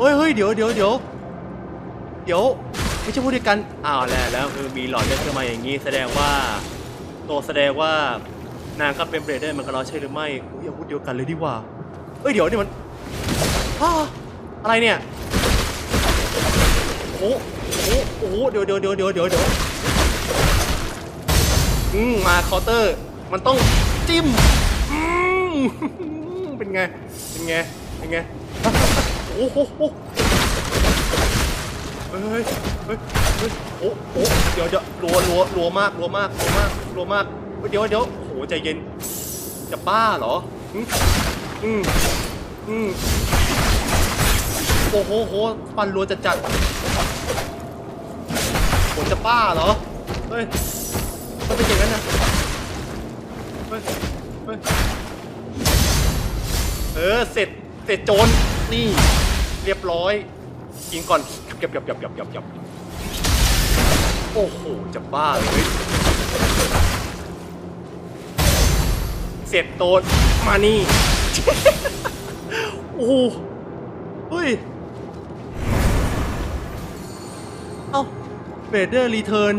เฮ้ยเฮ้ยเดี๋ยวเดี๋ยวเดี๋ยวเดี๋ยวไม่ใช่พูดด้วยกันอ้าวแล้วแล้วคือมีหลอดเลือดขึ้นมาอย่างนี้แสดงว่าตัวแสดงว่านางก็เป็นเบรดเดอร์มันก็เราใช่หรือไม่อุ้ยอาวุธเดียวกันเลยดีกว่าเฮ้ยเดี๋ยวนี่มันอ้าอะไรเนี่ยโอ้โหโอ้โหเดี๋ยวเดี๋ยวเดี๋ยวเดี๋ยวเดี๋ยวเดี๋ยวอืมมาเคาน์เตอร์ มันต้องจิ้มอืมเป็นไงเป็นไงเป็นไง โอ้โหเฮ้ยเฮ้ยเฮ้ยโอ้โอ้เดี๋ยวเดี๋ยวรัวรัวรัวมากรัวมากรัวมากรัวมากเดี๋ยวเดี๋ยวโอ้โหใจเย็น จะบ้าเหรออืมอืมอืมโอ้โหโหฟันรัวจัดจัดโหจะบ้าเหรอ เฮ้ยมันเป็นอย่างนั้นนะเฮ้ยเฮ้ยเออเสร็จเสร็จโจรนี่ เรียบร้อยกินก่อนเก็บเก็บเก็บเก็บเก็บเก็บโอ้โหจะบ้าเลยเสร็จโตนมานี่โอ้โหเฮ้ยเอ้าเบเดอร์รีเทิร์น